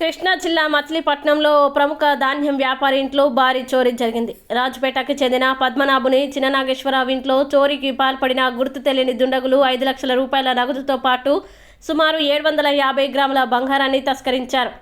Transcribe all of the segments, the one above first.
కృష్ణా జిల్లా మచిలీపట్నంలో ప్రముఖ ధాన్యం వ్యాపారి ఇంట్లో భారీ చోరీ జరిగింది. రాజుపేటకు చెందిన పద్మనాభుని చిన్ననాగేశ్వరరావు ఇంట్లో చోరీకి పాల్పడిన గుర్తు తెలియని దుండగులు ఐదు లక్షల రూపాయల నగదుతో పాటు సుమారు ఏడు వందల యాభై గ్రాముల బంగారాన్ని తస్కరించారు.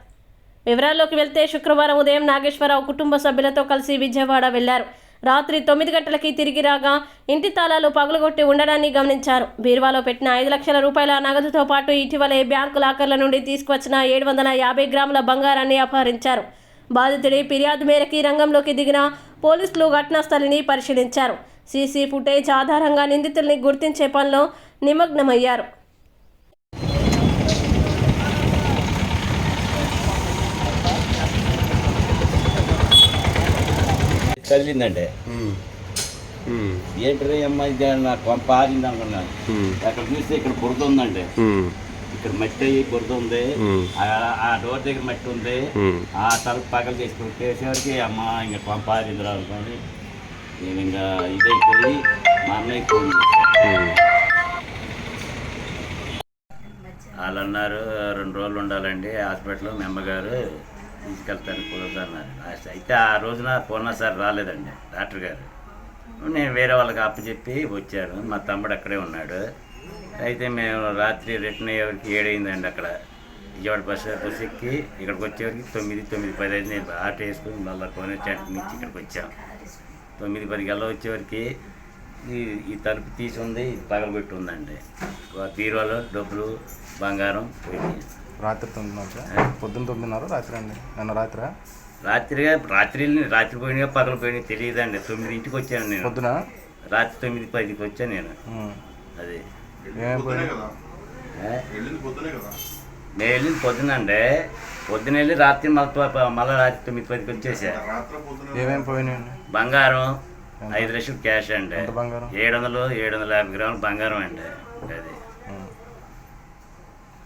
వివరాల్లోకి వెళ్తే శుక్రవారం ఉదయం నాగేశ్వరరావు కుటుంబ సభ్యులతో కలిసి విజయవాడ వెళ్ళారు. రాత్రి తొమ్మిది గంటలకి తిరిగి రాగా ఇంటి తాళాలు పగులగొట్టి ఉండడాన్ని గమనించారు. బీరువాలో పెట్టిన ఐదు లక్షల రూపాయల నగదుతో పాటు ఇటీవలే బ్యాంకు లాకర్ల నుండి తీసుకువచ్చిన ఏడు వందల యాభై గ్రాముల బంగారాన్ని అపహరించారు. బాధితుడి ఫిర్యాదు మేరకి రంగంలోకి దిగిన పోలీసులు ఘటనాస్థలిని పరిశీలించారు. సీసీ ఫుటేజ్ ఆధారంగా నిందితుల్ని గుర్తించే పనిలో నిమగ్నమయ్యారు. కదిలిందండి ఏంటి అమ్మాయి నా కొంప ఆరింది అనుకున్నాను. అక్కడ చూస్తే ఇక్కడ బురద ఉందండి ఇక్కడ మట్టి అయ్యి బురద ఉంది. ఆ- డోర్ దగ్గర మట్టి ఉంది. ఆ తలుపు పగలు చేసి కొట్టేసేవరికి అమ్మ ఇంకా కొంప ఆరింది అనుకోని నేను ఇంకా ఇదైపోయి మా అన్నయ్య చేశాను. వాళ్ళు అన్నారు రెండు రోజులు ఉండాలండి హాస్పిటల్లో మీ అమ్మగారు తీసుకెళ్తాను కుదరదన్నారు లాస్ట్ అయితే ఆ రోజున పోనా సార్ రాలేదండి డాక్టర్ గారు. నేను వేరే వాళ్ళకి అప్పచెప్పి వచ్చాను మా తమ్ముడు అక్కడే ఉన్నాడు. అయితే మేము రాత్రి రిటర్న్ అయ్యేవరకు ఏడైందండి అక్కడ. విజయవాడ బస్సు బస్సు ఎక్కి ఇక్కడికి వచ్చేవరకు తొమ్మిది తొమ్మిది పది అయింది. నేను ఆటో వేసుకుని మళ్ళీ కోనే చెట్టు నుంచి ఇక్కడికి వచ్చాం. తొమ్మిది పది గల్లా వచ్చేవరకు ఈ ఈ తలుపు తీసి ఉంది ఇది పగలబెట్టి ఉందండి. బీరువాలో డబ్బులు బంగారం పోయింది రాత్రి తొమ్మిదిన్నర. పొద్దున్న తొమ్మిదిన్నర రాత్రి అండి. నిన్న రాత్రి? రాత్రిగా రాత్రి రాత్రి పోయినా పగలు పోయినా తెలియదండి. తొమ్మిదింటికి వచ్చాను నేను. పొద్దున? రాత్రి తొమ్మిది పదికి వచ్చాను నేను. అది? నేను వెళ్ళింది పొద్దునండి పొద్దున వెళ్ళి రాత్రి మళ్ళీ మళ్ళీ రాత్రి తొమ్మిది పదికి వచ్చేసా. ఏమేమి పోయినాయండి బంగారం. ఐదు లక్షలు క్యాష్ అండి. ఏడు వందలు ఏడు వందల యాభై గ్రాములు బంగారం అండి. అది.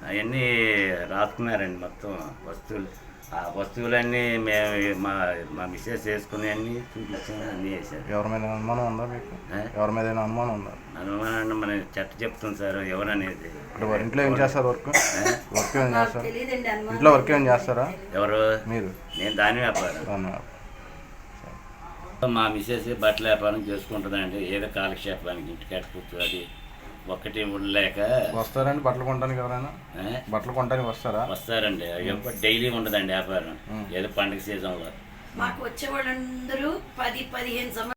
అవన్నీ రాసుకున్నారండి మొత్తం వస్తువులు. ఆ వస్తువులన్నీ మేము మా మా మిస్సెస్ వేసుకుని అన్నీ చూపించాము అన్నీ చేశారు ఎవరి మీద అనుమానం ఉందా మీకు? ఎవరి మీద అనుమానం ఉందా? అనుమానం మన చెట్ట చెప్తుంది సార్ ఎవరనేది? ఇప్పుడు వారి ఇంట్లో ఏం చేస్తారు వర్క్? వర్క్ ఏం చేస్తారు? ఇంట్లో వర్క్ ఏం చేస్తారా? ఎవరు? మీరు? నేను దాని వ్యాపారం. దాన్ని మా మిస్సెస్ బట్టల వ్యాపారం చేసుకుంటుందండి ఏదో కాలక్షేపానికి ఇంటికాడ కూర్చోది ఒక్కటి ఉండలేక. వస్తారండి బట్టలు కొనడానికి ఎవరైనా? బట్టలు కొనడానికి వస్తారా? వస్తారండి. డైలీ ఉండదండి వ్యాపారం. ఏదో పండగ సీజన్లో. మాకు వచ్చే వాళ్ళందరూ పది పదిహేను సంవత్సరాలు